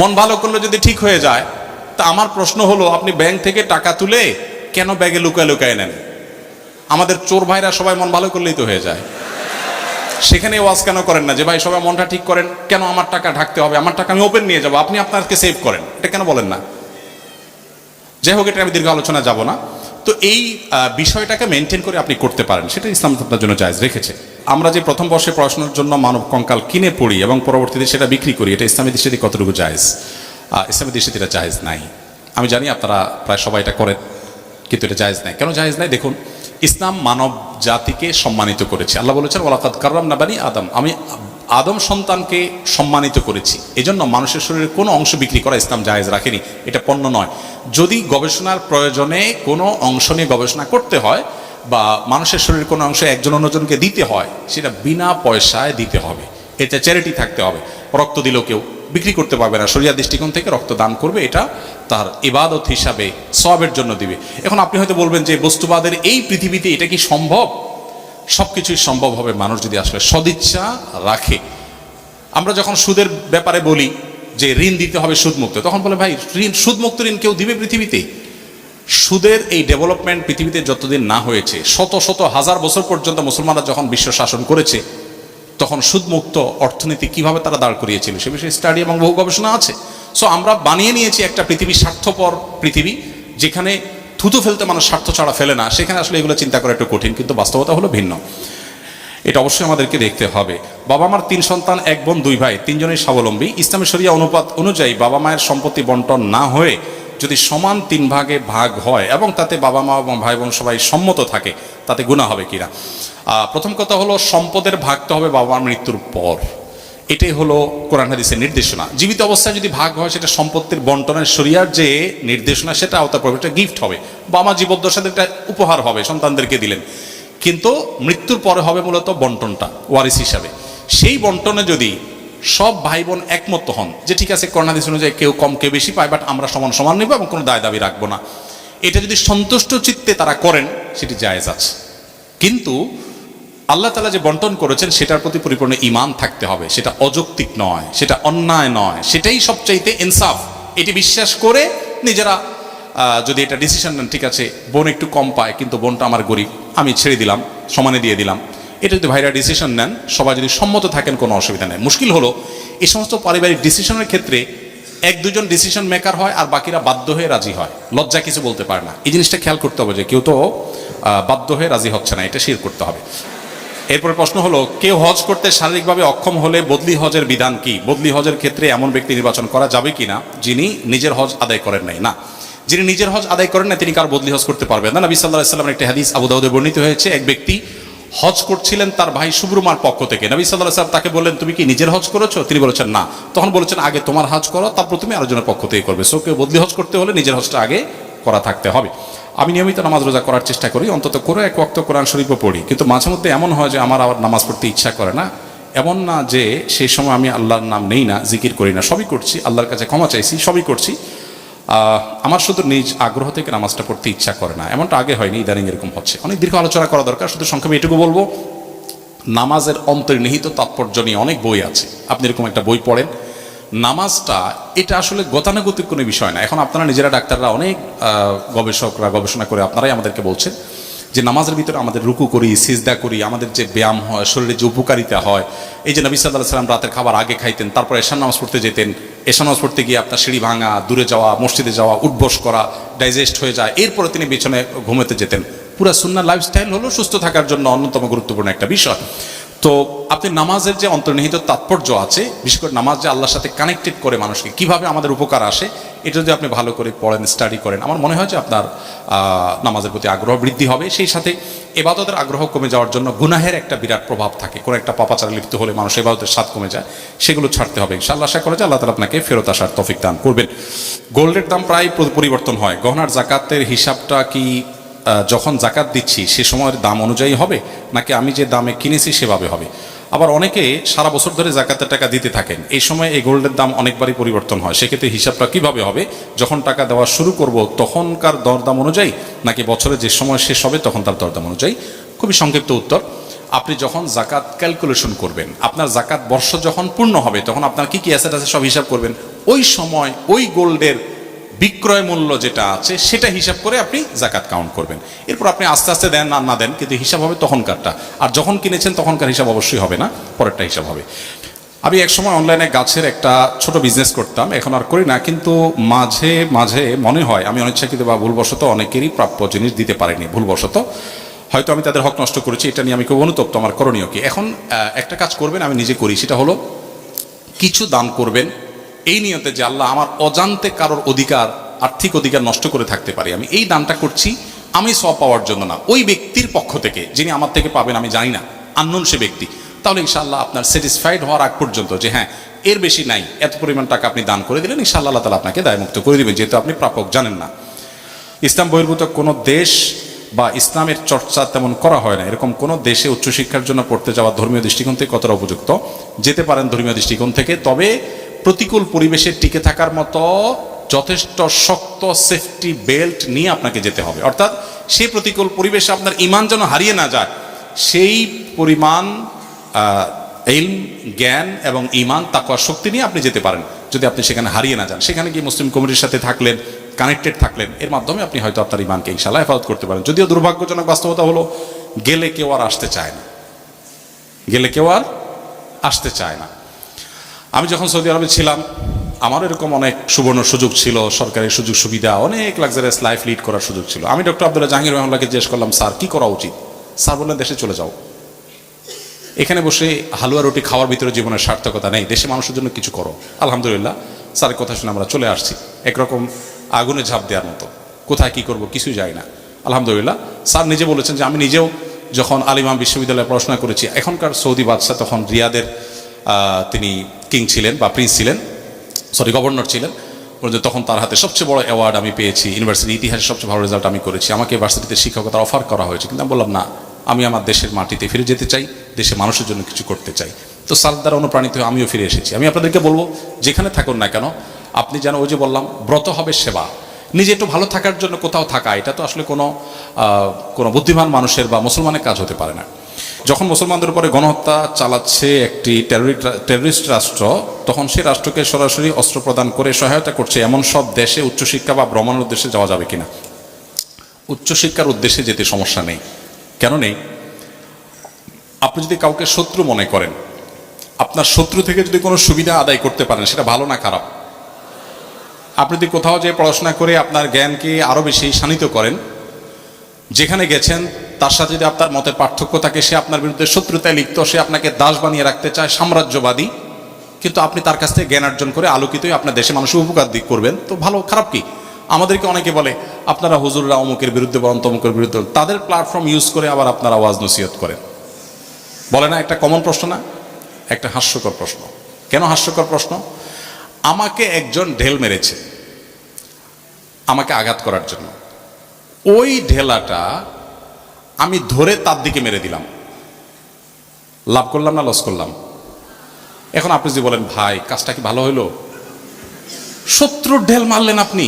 মন ভালো করলে যদি ঠিক হয়ে যায়, তা আমার প্রশ্ন হলো, আপনি ব্যাংক থেকে টাকা তুলে কেন ব্যাগে লুকায় লুকায় নেন? আমাদের চোর ভাইরা সবাই মন ভালো করলেই তো হয়ে যায়। সেখানে ওয়াজ কেন করেন না? যে ভাই, সবাই মনটা ঠিক করেন, কেন আমার টাকা ঢাকতে হবে? আমার টাকা আমি ওপেন নিয়ে যাব, আপনি আপনাকে সেভ করেন। এটা কেন বলেন না? যাই হোক, এটা আমি দীর্ঘ আলোচনা যাব না। তো এই বিষয়টাকে মেনটেন করে আপনি করতে পারেন, সেটা ইসলাম আপনার জন্য জায়জ রেখেছে। আমরা যে প্রথম বর্ষে পড়াশোনার জন্য মানব কঙ্কাল কিনে পড়ি এবং পরবর্তীতে সেটা বিক্রি করি, এটা ইসলামী দৃষ্টিতে কতটুকু জায়েজ? ইসলামী দৃষ্টিতে এটা জায়েজ নাই। আমি জানি আপনারা প্রায় সবাই এটা করেন, কিন্তু এটা জায়েজ নাই। কেন জায়েজ নাই? দেখুন, ইসলাম মানব জাতিকে সম্মানিত করেছে। আল্লাহ বলেছেন ওলাকাত না বানি আদম। আমি আদম সন্তানকে সম্মানিত করেছি। এজন্য মানুষের শরীরে কোনো অংশ বিক্রি করা ইসলাম জায়েজ রাখেনি। এটা পণ্য নয়। যদি গবেষণার প্রয়োজনে কোনো অংশ নিয়ে গবেষণা করতে হয় বা মানুষের শরীরের কোনো অংশ একজন অন্যজনকে দিতে হয়, সেটা বিনা পয়সায় দিতে হবে। এটা চ্যারিটি থাকতে হবে। রক্ত দিল কেউ বিক্রি করতে পারবে না। শরিয়া দৃষ্টিকোণ থেকে রক্ত দান করবে, এটা তার ইবাদত হিসাবে সবের জন্য দিবে। এখন আপনি হয়তো বলবেন যে, বস্তুবাদের এই পৃথিবীতে এটা কি সম্ভব? সব কিছুই সম্ভব হবে মানুষ যদি আসলে সদিচ্ছা রাখে। আমরা যখন সুদের ব্যাপারে বলি যে, ঋণ দিতে হবে সুদমুক্ত, তখন বলে, ভাই, ঋণ, সুদমুক্ত ঋণ কেউ দিবে পৃথিবীতে? সুদের এই ডেভেলপমেন্ট পৃথিবীতে যতদিন না হয়েছে, শত শত হাজার বছর পর্যন্ত মুসলমানরা যখন বিশ্ব শাসন করেছে, তখন সুদমুক্ত অর্থনীতি কীভাবে তারা দাঁড় করিয়েছিল সে বিষয়ে স্টাডি এবং বহু গবেষণা আছে। সো আমরা বানিয়ে নিয়েছি একটা পৃথিবী স্বার্থপর পৃথিবী, যেখানে থুতু ফেলতে মানুষ স্বার্থ ছাড়া ফেলে না। সেখানে আসলে এগুলো চিন্তা করা একটু কঠিন, কিন্তু বাস্তবতা হলো ভিন্ন। এটা অবশ্যই আমাদেরকে দেখতে হবে। বাবা মার তিন সন্তান, এক বোন, দুই ভাই, তিনজনই স্বাবলম্বী। ইসলামী শরিয়া অনুপাত অনুযায়ী বাবা মায়ের সম্পত্তি বন্টন না হয়ে যদি সমান তিন ভাগে ভাগ হয়, এবং তাতে বাবা মা এবং ভাই বোন সবাই সম্মত থাকে, তাতে গুণা হবে কিনা প্রথম কথা হলো সম্পদের ভাগ তো হবে বাবা মার মৃত্যুর পর। এটাই হলো কোরআন হাদিসের নির্দেশনা। জীবিত অবস্থায় যদি ভাগ হয়, সেটা সম্পত্তির বন্টনের শরিয়ার যে নির্দেশনা সেটা আওতা পড়বে এটা গিফট হবে। বাবা জীবদ্দশাতে একটা উপহার হবে, সন্তানদেরকে দিলেন। কিন্তু মৃত্যুর পরে হবে মূলত বন্টনটা, ওয়ারিস হিসাবে। সেই বন্টনে যদি সব ভাই বোন একমত হন যে ঠিক আছে করোনাদিস অনুযায়ী কেউ কম, কেউ বেশি পায় বাট আমরা সমান সমান নেব এবং কোনো দায় দাবি রাখব না। এটা যদি সন্তুষ্ট চিত্তে তারা করেন, সেটি জায়েজ আছে। কিন্তু আল্লাহ তালা যে বন্টন করেছেন, সেটার প্রতি পরিপূর্ণ ইমান থাকতে হবে। সেটা অযৌক্তিক নয়, সেটা অন্যায় নয়, সেটাই সবচাইতে ইনসাফ। এটি বিশ্বাস করে নিজেরা যদি এটা ডিসিশন নেন, ঠিক আছে, বোন একটু কম পায়, কিন্তু বোনটা আমার গরিব, আমি ছেড়ে দিলাম, সমানে দিয়ে দিলাম। এটা যদি ভাইরা ডিসিশন নেন, সবাই যদি সম্মত থাকেন, কোনো অসুবিধা নেই। মুশকিল হলো, এই সমস্ত পারিবারিক ডিসিশনের ক্ষেত্রে এক দুজন ডিসিশন মেকার হয় আর বাকিরা বাধ্য হয়ে রাজি হয়। লজ্জা কিছু বলতে পারে না। এই জিনিসটা খেয়াল করতে হবে যে কেউ তো বাধ্য হয়ে রাজি হচ্ছে না, এটা শির করতে হবে। এরপরে প্রশ্ন হলো, কেউ হজ করতে শারীরিকভাবে অক্ষম হলে বদলি হজের বিধান কি? বদলি হজের ক্ষেত্রে এমন ব্যক্তি নির্বাচন করা যাবে কি না যিনি নিজের হজ আদায় করেন নাই। না। যিনি নিজের হজ আদায় করেন না তিনি কার বদলি হজ করতে পারবেন না? নবী সাল্লাহ সাল্লামের একটি হাদিস আবু দাউদে বর্ণিত হয়েছে, এক ব্যক্তি হজ করছিলেন তার ভাই সুব্রমার পক্ষ থেকে। নবী সাল্লাহ সাল্লাম তাকে বললেন, তুমি কি নিজের হজ করেছ? তিনি বলেছেন, না। তখন বলেছেন, আগে তোমার হজ করো, তারপর তুমি আরেকজনের পক্ষ থেকে করবে। সো কেউ বদলি হজ করতে হলে নিজের হজটা আগে করা থাকতে হবে। আমি নিয়মিত নামাজ রোজা করার চেষ্টা করি, অন্তত করে এক ওয়াক্ত কোরআন শরীফও পড়ি। কিন্তু মাঝে মধ্যে এমন হয় যে আমার আবার নামাজ পড়তে ইচ্ছা করে না। এমন না যে সেই সময় আমি আল্লাহর নাম নেই না, জিকির করি না। সবই করছি, আল্লাহর কাছে ক্ষমা চাইছি, সবই করছি। আমার শুধু নিজ আগ্রহ থেকে নামাজটা পড়তে ইচ্ছা করে না। এমনটা আগে হয়নি, ইদানিং এরকম হচ্ছে। অনেক দীর্ঘ আলোচনা করা দরকার, শুধু সংক্ষেপে এটুকু বলব, নামাজের অন্তর্নিহিত তাৎপর্য নিয়ে অনেক বই আছে। আপনি এরকম একটা বই পড়েন। নামাজটা, এটা আসলে গতানুগতিক কোনো বিষয় না। এখন আপনারা নিজেরা ডাক্তাররা, অনেক গবেষকরা গবেষণা করে আপনারাই আমাদেরকে বলছেন যে নামাজের ভিতরে আমাদের রুকু করি, সিজদা করি, আমাদের যে ব্যায়াম হয়, শরীরে যে উপকারিতা হয়, এই যে নবী সাল্লাহ সাল্লাম রাতের খাবার আগে খাইতেন, তারপর এশান নামাজ পড়তে যেতেন এশান নামাজ পড়তে গিয়ে আপনার সিঁড়ি ভাঙা, দূরে যাওয়া, মসজিদে যাওয়া, উঠবস করা ডাইজেস্ট হয়ে যায়, এরপরে তিনি বিছানায় ঘুমোতে যেতেন। পুরা সুন্না লাইফস্টাইল হলো সুস্থ থাকার জন্য অন্যতম গুরুত্বপূর্ণ একটা বিষয়। তো আপনি নামাজের যে অন্তর্নিহিত তাৎপর্য আছে, বিশেষ করে নামাজ যে আল্লাহর সাথে কানেক্টেড করে মানুষকে, কীভাবে আমাদের উপকার আসে, এটা যদি আপনি ভালো করে পড়েন স্টাডি করেন, আমার মনে হয় যে আপনার নামাজের প্রতি আগ্রহ বৃদ্ধি হবে। সেই সাথে এবাদতের আগ্রহ কমে যাওয়ার জন্য গুনাহের একটা বিরাট প্রভাব থাকে। কোনো একটা পাপাচারে লিপ্ত হলে মানুষ এবাদতের স্বাদ কমে যায়। সেগুলো ছাড়তে হবে। ইনশাআল্লাহ আশা করে যে আল্লাহ তালা আপনাকে ফেরত আসার তফিক দান করবেন। গোল্ডের দাম প্রায় পরিবর্তন হয়। গহনার জাকাতের হিসাবটা কি যখন জাকাত দিচ্ছি, সে সময়ের দাম অনুযায়ী হবে? নাকি আমি যে দামে কিনেছি, সেভাবে হবে? আবার অনেকে সারা বছর ধরে জাকাতের টাকা দিতে থাকেন। এই সময় এই গোল্ডের দাম অনেকবারই পরিবর্তন হয়। সেক্ষেত্রে হিসাবটা কীভাবে হবে? যখন টাকা দেওয়া শুরু করব, তখনকার দরদাম অনুযায়ী, নাকি বছরে যে সময় শেষ হবে, তখন তার দরদাম অনুযায়ী? খুবই সংক্ষিপ্ত উত্তর। আপনি যখন জাকাত ক্যালকুলেশন করবেন, আপনার জাকাত বর্ষ যখন পূর্ণ হবে, তখন আপনার কি কি অ্যাসেট আছে সব হিসাব করবেন। ওই সময় ওই গোল্ডের বিক্রয় মূল্য যেটা আছে, সেটা হিসাব করে আপনি জাকাত কাউন্ট করবেন। এরপর আপনি আস্তে আস্তে দেন না না দেন, কিন্তু হিসাব হবে তখনকারটা। আর যখন কিনেছেন, তখনকার হিসাব অবশ্যই হবে না, পরেরটা হিসাব হবে। আমি একসময় অনলাইনে গাছের একটা ছোট বিজনেস করতাম, এখন আর করি না, কিন্তু মাঝে মাঝে মনে হয়, আমি অনিচ্ছাকৃত বা ভুলবশত অনেকেরই প্রাপ্য জিনিস দিতে পারিনি, ভুলবশত। হয়তো আমি তাদের হক নষ্ট করেছি, এটা নিয়ে আমি খুব অনুতপ্ত আমার করণীয় কি। এখন একটা কাজ করবেন, আমি নিজে করি, সেটা হলো কিছু দান করবেন এই নিয়তে যে আল্লাহ আমার অজান্তে কারোর অধিকার, আর্থিক অধিকার নষ্ট করে থাকতে পারি, আমি এই দানটা করছি, আমি সব পাওয়ার জন্য না। ওই ব্যক্তির পক্ষ থেকে, যিনি আমার থেকে পাবেন, আমি জানি না, আননোন সে ব্যক্তি। তাহলে ইনশাআল্লাহ আপনার স্যাটিসফাইড হওয়ার আগ পর্যন্ত যে হ্যাঁ এর বেশি নাই, এত পরিমাণ টাকা আপনি দান করে দিলেন, ইনশাআল্লাহ আল্লাহ তালা আপনাকে দায়মুক্ত করে দেবেন, যেহেতু আপনি প্রাপক, জানেন না। ইসলাম বহির্ভূত কোনো দেশ বা ইসলামের চর্চা তেমন করা হয় না। এরকম কোনো দেশে উচ্চশিক্ষার জন্য পড়তে যাওয়া ধর্মীয় দৃষ্টিকোণ থেকে কতটা উপযুক্ত? যেতে পারেন ধর্মীয় দৃষ্টিকোণ থেকে, তবে প্রতিকূল পরিবেশে টিকে থাকার মতো যথেষ্ট শক্ত সেফটি বেল্ট নিয়ে আপনাকে যেতে হবে। অর্থাৎ সেই প্রতিকূল পরিবেশে আপনার ইমান যেন হারিয়ে না যায়, সেই পরিমাণ ইলম জ্ঞান এবং ইমান তাকওয়ার শক্তি নিয়ে আপনি যেতে পারেন, যদি আপনি সেখানে হারিয়ে না যান। সেখানে গিয়ে মুসলিম কমিটির সাথে থাকলেন কানেক্টেড থাকলেন, এর মাধ্যমে আপনি হয়তো আপনার ইমানকে ইনশাল্লাহ হেফাজত করতে পারেন। যদিও দুর্ভাগ্যজনক বাস্তবতা হলো, গেলে কেউ আর আসতে চায় না। গেলে কেউ আর আসতে চায় না। আমি যখন সৌদি আরবে ছিলাম আমার এরকম অনেক সুবর্ণ সুযোগ ছিল সরকারি সুযোগ সুবিধা, অনেক লাক্সারিয়াস লাইফ লিড করার সুযোগ ছিল। আমি ডক্টর আব্দুল্লাহ জাহাঙ্গীর রহমানকে জিজ্ঞেস করলাম, স্যার, কি করা উচিত? স্যার বললেন, দেশে চলে যাও। এখানে বসে হালুয়া রুটি খাওয়ার ভিতরে জীবনের সার্থকতা নেই। দেশে মানুষের জন্য কিছু করো। আলহামদুলিল্লাহ, স্যারের কথা শুনে আমরা চলে আসছি। একরকম আগুনে ঝাঁপ দেওয়ার মতো। কোথায় কি করব কিছুই যায় না। আলহামদুলিল্লাহ, স্যার নিজে বলেছেন যে আমি নিজেও যখন আলিমাম বিশ্ববিদ্যালয়ে পড়াশোনা করেছি, এখনকার সৌদি বাদশাহ তখন রিয়াদের তিনি কিং ছিলেন বা প্রিন্স ছিলেন সরি গভর্নর ছিলেন তখন তার হাতে সবচেয়ে বড় অ্যাওয়ার্ড আমি পেয়েছি, ইউনিভার্সিটি ইতিহাসে সবচেয়ে ভালো রেজাল্ট আমি করেছি। আমাকে ভার্সিটিতে শিক্ষকতার অফার করা হয়েছে, কিন্তু আমি বললাম, না, আমি আমার দেশের মাটিতে ফিরে যেতে চাই, দেশে মানুষের জন্য কিছু করতে চাই। তো সাল দ্বারা অনুপ্রাণিত হয়ে আমিও ফিরে এসেছি। আমি আপনাদেরকে বলব, যেখানে থাকুন না কেন, আপনি যেন ওই যে বললাম, ব্রত হবে সেবা। নিজে একটু ভালো থাকার জন্য কোথাও থাকা, এটা তো আসলে কোনো কোনো বুদ্ধিমান মানুষের বা মুসলমানের কাজ হতে পারে না। যখন মুসলমানদের উপরে গণহত্যা চালাচ্ছে একটি টেররিস্ট রাষ্ট্র, তখন সেই রাষ্ট্রকে সরাসরি অস্ত্র প্রদান করে সহায়তা করছে। এমন সব দেশে উচ্চশিক্ষা বা ভ্রমণের উদ্দেশ্যে যাওয়া যাবে কিনা? উচ্চশিক্ষার উদ্দেশ্যে যেতে সমস্যা নেই। কেন নেই? আপনি যদি কাউকে শত্রু মনে করেন, আপনার শত্রু থেকে যদি কোনো সুবিধা আদায় করতে পারেন, সেটা ভালো না খারাপ? আপনি যদি কোথাও যে পড়াশোনা করে আপনার জ্ঞানকে আরও বেশি শানিত করেন, যেখানে গেছেন তার সাথে যদি আপনার মতের পার্থক্য থাকে, সে আপনার বিরুদ্ধে শত্রুতায় লিপ্ত, সে আপনাকে দাস বানিয়ে রাখতে চায়, সাম্রাজ্যবাদী। কিন্তু আপনি তার কাছ থেকে জ্ঞান অর্জন করে আলোকিতই আপনার দেশে মানুষের উপকার দিক করবেন। তো ভালো, খারাপ কি? আমাদেরকে অনেকে বলে, আপনারা হুজুররা অমুকের বিরুদ্ধে বলেন, তমুকের বিরুদ্ধে। তাদের প্ল্যাটফর্ম ইউজ করে আবার আপনারা আওয়াজ নসিহত করেন। বলে না, একটা কমন প্রশ্ন না? একটা হাস্যকর প্রশ্ন। কেন হাস্যকর প্রশ্ন? আমাকে একজন ঢেল মেরেছে। আমাকে আঘাত করার জন্য। ওই ঢেলাটা আমি ধরে তার দিকে মেরে দিলাম। লাভ করলাম না লস করলাম? এখন আপনি যদি বলেন, ভাই, কাজটা কি ভালো হইল? শত্রুর ঢেল মারলেন আপনি।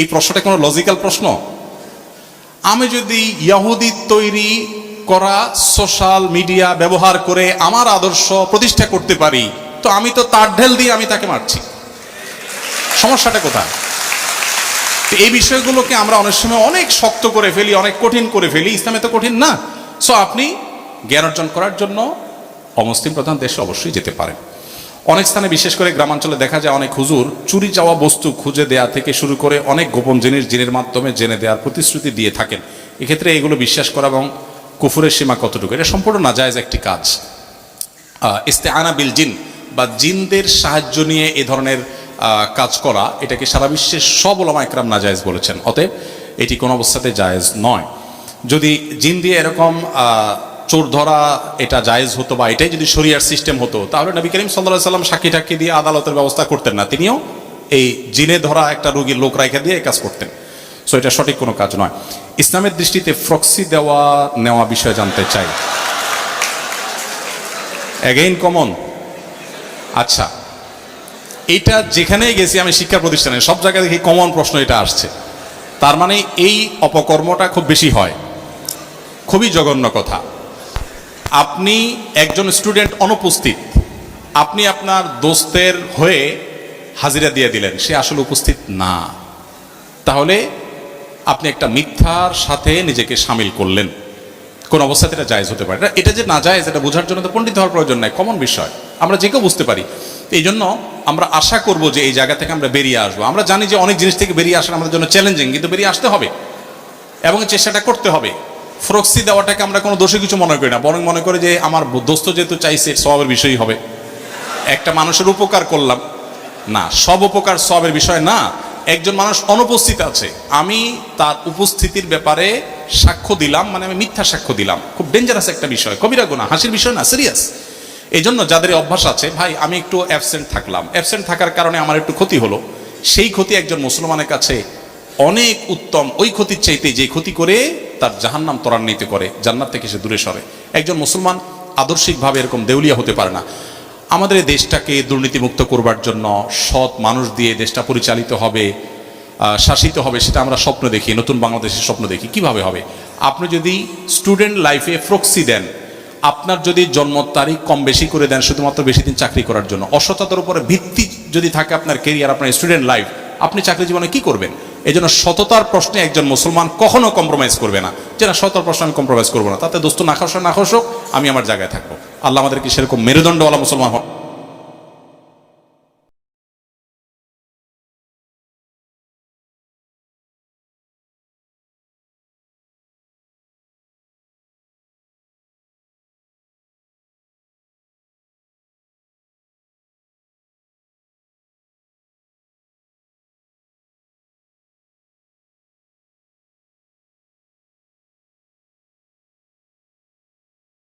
এই প্রশ্নটা কোনো লজিক্যাল প্রশ্ন? আমি যদি ইয়াহুদি তৈরি করা সোশ্যাল মিডিয়া ব্যবহার করে আমার আদর্শ প্রতিষ্ঠা করতে পারি, তো আমি তো তার ঢেল দিয়ে আমি তাকে মারছি। সমস্যাটা কোথায়? তো এই বিষয়গুলোকে আমরা অনেক সময় অনেক শক্ত করে ফেলি, অনেক কঠিন করে ফেলি। ইসলামে তো কঠিন না। সো আপনি জ্ঞান অর্জন করার জন্য অমুসলিম প্রধান দেশে অবশ্যই যেতে পারেন। অনেক স্থানে বিশেষ করে গ্রামাঞ্চলে দেখা যায় অনেক হুজুর চুরি যাওয়া বস্তু খুঁজে দেয়া থেকে শুরু করে অনেক গোপন জিনিস জিনের মাধ্যমে জেনে দেওয়ার প্রতিশ্রুতি দিয়ে থাকেন। এক্ষেত্রে এগুলো বিশ্বাস করা এবং কুফুরের সীমা কতটুকু, এটা সম্পূর্ণ না নাজায়জ একটি কাজ। ইস্তে আনা বিল জিন বা জিনদের সাহায্য নিয়ে এ ধরনের কাজ করা, এটাকে সারা বিশ্বের সব ওলামা একরাম নাজায়েজ বলেছেন। অতএব এটি কোনো অবস্থাতে জায়েজ নয়। যদি জিন দিয়ে এরকম চোর ধরা এটা জায়েজ হতো বা এটাই যদি শরিয়ার সিস্টেম হতো, তাহলে নবী করিম সাল্লাহ সাল্লাম সাক্ষী টাক্ষী দিয়ে আদালতের ব্যবস্থা করতেন না। তিনিও এই জিনে ধরা একটা রোগীর লোক রাইখা দিয়ে কাজ করতেন। সো এটা সঠিক কোনো কাজ নয়। ইসলামের দৃষ্টিতে ফ্রক্সি দেওয়া, নেওয়া বিষয়ে জানতে চাই। অ্যাগেইন কমন আচ্ছা এটা যেখানেই গেছি আমি শিক্ষা প্রতিষ্ঠানে, সব জায়গায় দেখি কমন প্রশ্ন এটা আসছে। তার মানে এই অপকর্মটা খুব বেশি হয়। খুবই জঘন্য কথা। আপনি একজন স্টুডেন্ট অনুপস্থিত, আপনি আপনার দোস্তের হয়ে হাজিরা দিয়ে দিলেন, সে আসলে উপস্থিত না। তাহলে আপনি একটা মিথ্যার সাথে নিজেকে সামিল করলেন। কোন অবস্থাতে এটা জায়েজ হতে পারে এটা- যে না জায়েজ, এটা বোঝার জন্য তো পণ্ডিত হওয়ার প্রয়োজন নাই কমন বিষয়। আমরা যে কেউ বুঝতে পারি। এই জন্য আমরা আশা করব যে এই জায়গা থেকে আমরা বেরিয়ে আসব। আমরা জানি যে অনেক জিনিস থেকে বেরিয়ে আসা আমাদের জন্য চ্যালেঞ্জিং কিন্তু বেরিয়ে আসতে হবে। এবং চেষ্টাটা করতে হবে। ফ্রক্সি দেওয়াটাকে আমরা কোনো দোষে কিছু মনে করি না। বরং মনে করি যে আমার দোস্ত যেহেতু চাইছে সবের বিষয়ই হবে। একটা মানুষের উপকার করলাম। না, সব উপকার সবের বিষয় না। একজন মানুষ অনুপস্থিত আছে। আমি তার উপস্থিতির ব্যাপারে সাক্ষ্য দিলাম মানে আমি মিথ্যা সাক্ষ্য দিলাম। খুব ডেঞ্জারাস একটা বিষয়। কবিরা গুণা হাসির বিষয় না সিরিয়াস এই জন্য যাদের অভ্যাস আছে, ভাই, আমি একটু অ্যাবসেন্ট থাকলাম। অ্যাবসেন্ট থাকার কারণে আমার একটু ক্ষতি হলো। সেই ক্ষতি একজন মুসলমানের কাছে অনেক উত্তম। ওই ক্ষতির চাইতে যে ক্ষতি করে, তার জাহান্নাম ত্বরান্বিত করে, জান্নাত থেকে সে দূরে সরে। একজন মুসলমান আদর্শিকভাবে এরকম দেউলিয়া হতে পারে না। আমাদের দেশটাকে দুর্নীতিমুক্ত করবার জন্য সৎ মানুষ দিয়ে দেশটা পরিচালিত হবে শাসিত হবে, সেটা আমরা স্বপ্ন দেখি, নতুন বাংলাদেশের স্বপ্ন দেখি। কীভাবে হবে? আপনি যদি স্টুডেন্ট লাইফে ফ্রক্সি দেন আপনার যদি জন্ম তারিখ কম বেশি করে দেন, শুধুমাত্র বেশি দিন চাকরি করার জন্য। অসততার উপরে ভিত্তি যদি থাকে আপনার কেরিয়ার আপনার স্টুডেন্ট লাইফ আপনি চাকরি জীবনে কি করবেন? এই জন্য সততার প্রশ্নে একজন মুসলমান কখনো কম্প্রোমাইজ করবে না। যে না, সততার প্রশ্নে আমি কম্প্রোমাইজ করব না। তাতে দোস্ত না খাসো, না খাসুক আমি আমার জায়গায় থাকব। আল্লাহ আমাদেরকে সেরকম মেরুদণ্ডওয়ালা মুসলমান